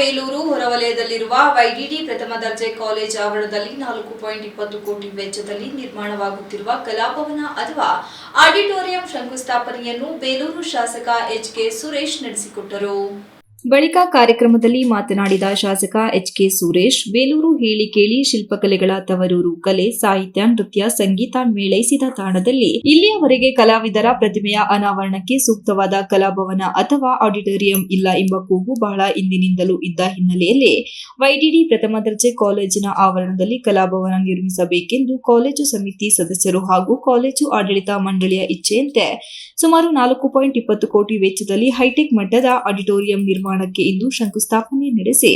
ಬೇಲೂರು ಹೊರವಲಯದಲ್ಲಿರುವ ವೈಡಿಡಿ ಪ್ರಥಮ ದರ್ಜೆ ಕಾಲೇಜ್ ಆವರಣದಲ್ಲಿ ನಾಲ್ಕು ಪಾಯಿಂಟ್ ಇಪ್ಪತ್ತು ಕೋಟಿ ವೆಚ್ಚದಲ್ಲಿ ನಿರ್ಮಾಣವಾಗುತ್ತಿರುವ ಕಲಾಭವನ ಅಥವಾ ಆಡಿಟೋರಿಯಂ ಶಂಕುಸ್ಥಾಪನೆಯನ್ನು ಬೇಲೂರು ಶಾಸಕ ಎಚ್ ಕೆ ಸುರೇಶ್ ನಡೆಸಿಕೊಟ್ಟರು. ಬಳಿಕ ಕಾರ್ಯಕ್ರಮದಲ್ಲಿ ಮಾತನಾಡಿದ ಶಾಸಕ ಎಚ್ ಕೆ ಸುರೇಶ್, ಬೇಲೂರು ಹೇಳಿ ಕೇಳಿ ಶಿಲ್ಪಕಲೆಗಳ ತವರೂರು ಕಲೆ, ಸಾಹಿತ್ಯ, ನೃತ್ಯ, ಸಂಗೀತ ಮೇಳೈಸಿದ ತಾಣದಲ್ಲಿ ಇಲ್ಲಿಯವರೆಗೆ ಕಲಾವಿದರ ಪ್ರತಿಮೆಯ ಅನಾವರಣಕ್ಕೆ ಸೂಕ್ತವಾದ ಕಲಾಭವನ ಅಥವಾ ಆಡಿಟೋರಿಯಂ ಇಲ್ಲ ಎಂಬ ಕೂಗು ಬಹಳ ಇಂದಿನಿಂದಲೂ ಇದ್ದ ಹಿನ್ನೆಲೆಯಲ್ಲಿ ವೈಡಿಡಿ ಪ್ರಥಮ ದರ್ಜೆ ಕಾಲೇಜಿನ ಆವರಣದಲ್ಲಿ ಕಲಾಭವನ ನಿರ್ಮಿಸಬೇಕೆಂದು ಕಾಲೇಜು ಸಮಿತಿ ಸದಸ್ಯರು ಹಾಗೂ ಕಾಲೇಜು ಆಡಳಿತ ಮಂಡಳಿಯ ಇಚ್ಛೆಯಂತೆ ಸುಮಾರು ನಾಲ್ಕು ಪಾಯಿಂಟ್ ಇಪ್ಪತ್ತು ಕೋಟಿ ವೆಚ್ಚದಲ್ಲಿ ಹೈಟೆಕ್ ಮಟ್ಟದ ಆಡಿಟೋರಿಯಂ ನಿರ್ಮಾಣಕ್ಕೆ ಇಂದು ಶಂಕುಸ್ಥಾಪನೆ ನಡೆಸಿ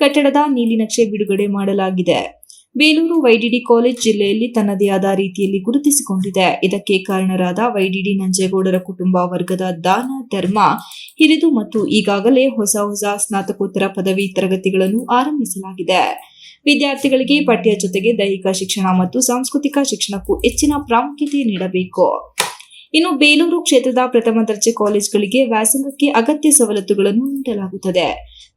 ಕಟ್ಟಡದ ನೀಲಿನಕ್ಷೆ ಬಿಡುಗಡೆ ಮಾಡಲಾಗಿದೆ. ಬೇಲೂರು ವೈಡಿಡಿ ಕಾಲೇಜ್ ಜಿಲ್ಲೆಯಲ್ಲಿ ತನ್ನದೇ ಆದ ರೀತಿಯಲ್ಲಿ ಗುರುತಿಸಿಕೊಂಡಿದೆ. ಇದಕ್ಕೆ ಕಾರಣರಾದ ವೈಡಿಡಿ ನಂಜೇಗೌಡರ ಕುಟುಂಬ ವರ್ಗದ ದಾನ, ಧರ್ಮ ಹಿರಿದು ಮತ್ತು ಈಗಾಗಲೇ ಹೊಸ ಹೊಸ ಸ್ನಾತಕೋತ್ತರ ಪದವಿ ತರಗತಿಗಳನ್ನು ಆರಂಭಿಸಲಾಗಿದೆ. ವಿದ್ಯಾರ್ಥಿಗಳಿಗೆ ಪಠ್ಯ ಜೊತೆಗೆ ದೈಹಿಕ ಶಿಕ್ಷಣ ಮತ್ತು ಸಾಂಸ್ಕೃತಿಕ ಶಿಕ್ಷಣಕ್ಕೂ ಹೆಚ್ಚಿನ ಪ್ರಾಮುಖ್ಯತೆ ನೀಡಬೇಕು. ಇನ್ನು ಬೇಲೂರು ಕ್ಷೇತ್ರದ ಪ್ರಥಮ ದರ್ಜೆ ಕಾಲೇಜುಗಳಿಗೆ ವ್ಯಾಸಂಗಕ್ಕೆ ಅಗತ್ಯ ಸವಲತ್ತುಗಳನ್ನು ನೀಡಲಾಗುತ್ತದೆ.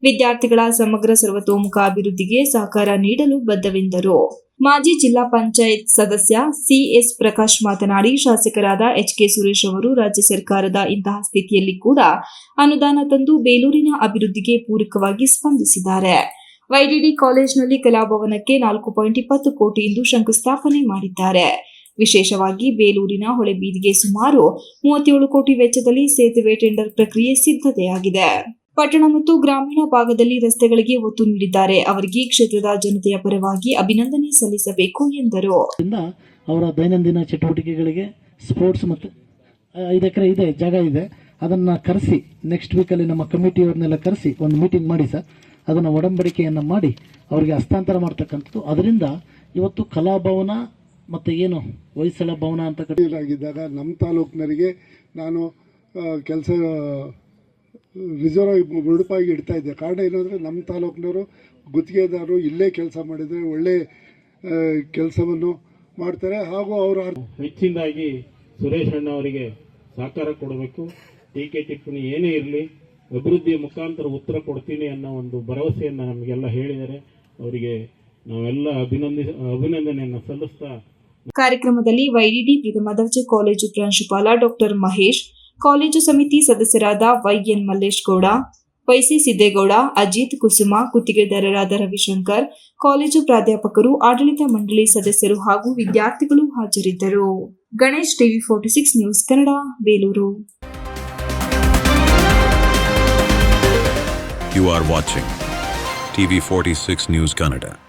ವಿದ್ಯಾರ್ಥಿಗಳ ಸಮಗ್ರ ಸರ್ವತೋಮುಖ ಅಭಿವೃದ್ಧಿಗೆ ಸಹಕಾರ ನೀಡಲು ಬದ್ಧವೆಂದರು. ಮಾಜಿ ಜಿಲ್ಲಾ ಪಂಚಾಯತ್ ಸದಸ್ಯ ಸಿಎಸ್ ಪ್ರಕಾಶ್ ಮಾತನಾಡಿ, ಶಾಸಕರಾದ ಎಚ್ ಕೆ ಸುರೇಶ್ ಅವರು ರಾಜ್ಯ ಸರ್ಕಾರದ ಇಂತಹ ಸ್ಥಿತಿಯಲ್ಲಿ ಕೂಡ ಅನುದಾನ ತಂದು ಬೇಲೂರಿನ ಅಭಿವೃದ್ಧಿಗೆ ಪೂರಕವಾಗಿ ಸ್ಪಂದಿಸಿದ್ದಾರೆ. ವೈಡಿಡಿ ಕಾಲೇಜಿನಲ್ಲಿ ಕಲಾಭವನಕ್ಕೆ ನಾಲ್ಕು ಪಾಯಿಂಟ್ ಇಪ್ಪತ್ತು ಕೋಟಿ ಎಂದು ಶಂಕುಸ್ಥಾಪನೆ ಮಾಡಿದ್ದಾರೆ. ವಿಶೇಷವಾಗಿ ಬೇಲೂರಿನ ಹೊಳೆಬೀದಿಗೆ ಸುಮಾರು ಮೂವತ್ತೇಳು ಕೋಟಿ ವೆಚ್ಚದಲ್ಲಿ ಸೇತುವೆ ಟೆಂಡರ್ ಪ್ರಕ್ರಿಯೆ ಸಿದ್ಧತೆಯಾಗಿದೆ. ಪಟ್ಟಣ ಮತ್ತು ಗ್ರಾಮೀಣ ಭಾಗದಲ್ಲಿ ರಸ್ತೆಗಳಿಗೆ ಒತ್ತು ನೀಡಿದ್ದಾರೆ. ಅವರಿಗೆ ಕ್ಷೇತ್ರದ ಜನತೆಯ ಪರವಾಗಿ ಅಭಿನಂದನೆ ಸಲ್ಲಿಸಬೇಕು ಎಂದರು. ಅವರ ದೈನಂದಿನ ಚಟುವಟಿಕೆಗಳಿಗೆ ಸ್ಪೋರ್ಟ್ಸ್ ಮತ್ತು ಐದು ಎಕರೆ ಇದೆ, ಜಾಗ ಇದೆ. ಅದನ್ನು ಕರೆಸಿ ನೆಕ್ಸ್ಟ್ ವೀಕಲ್ಲಿ ನಮ್ಮ ಕಮಿಟಿಯವ್ರನ್ನೆಲ್ಲ ಕರೆಸಿ ಒಂದು ಮೀಟಿಂಗ್ ಮಾಡಿ ಸರ್. ಅದನ್ನು ಒಡಂಬಡಿಕೆಯನ್ನು ಮಾಡಿ ಅವರಿಗೆ ಹಸ್ತಾಂತರ ಮಾಡ್ತಕ್ಕಂಥದ್ದು. ಅದರಿಂದ ಇವತ್ತು ಕಲಾಭವನ ಮತ್ತು ಏನು? ಹೊಯ್ಸಳ ಭವನ ಅಂತ ಕಟ್ಟಿ ನಮ್ಮ ತಾಲೂಕಿನರಿಗೆ ನಾನು ಕೆಲಸ ರಿಸರ್ವ್ ಉಡುಪಾಗಿ ಇಡ್ತಾ ಇದ್ದೆ. ಕಾರಣ ಏನು ಅಂದರೆ ನಮ್ಮ ತಾಲೂಕಿನವರು ಗುತ್ತಿಗೆದಾರರು ಇಲ್ಲೇ ಕೆಲಸ ಮಾಡಿದರೆ ಒಳ್ಳೆ ಕೆಲಸವನ್ನು ಮಾಡ್ತಾರೆ. ಹಾಗೂ ಅವರು ಹೆಚ್ಚಿನದಾಗಿ ಸುರೇಶ್ ಅಣ್ಣ ಅವರಿಗೆ ಸಹಕಾರ ಕೊಡಬೇಕು. ಟೀಕೆ ಟಿಪ್ಪಣಿ ಏನೇ ಇರಲಿ ಅಭಿವೃದ್ಧಿಯ ಮುಖಾಂತರ ಉತ್ತರ ಕೊಡ್ತೀನಿ ಅನ್ನೋ ಒಂದು ಭರವಸೆಯನ್ನು ನಮಗೆಲ್ಲ ಹೇಳಿದರೆ ಅವರಿಗೆ ನಾವೆಲ್ಲ ಅಭಿನಂದಿಸ ಅಭಿನಂದನೆಯನ್ನು ಸಲ್ಲಿಸ್ತಾ ಕಾರ್ಯಕ್ರಮದಲ್ಲಿ ವೈಡಿಡಿ ಪ್ರಥಮ ದರ್ಜೆ ಕಾಲೇಜು ಪ್ರಾಂಶುಪಾಲ ಡಾಕ್ಟರ್ ಮಹೇಶ್, ಕಾಲೇಜು ಸಮಿತಿ ಸದಸ್ಯರಾದ ವೈಎನ್ ಮಲ್ಲೇಶ್ ಗೌಡ ವೈಸಿ ಸಿದ್ದೇಗೌಡ, ಅಜಿತ್ ಕುಸುಮ, ಗುತ್ತಿಗೆದಾರರಾದ ರವಿಶಂಕರ್, ಕಾಲೇಜು ಪ್ರಾಧ್ಯಾಪಕರು, ಆಡಳಿತ ಮಂಡಳಿ ಸದಸ್ಯರು ಹಾಗೂ ವಿದ್ಯಾರ್ಥಿಗಳು ಹಾಜರಿದ್ದರು Ganesh TV forty six news Kannada, Belur You are watching TV46 News Canada.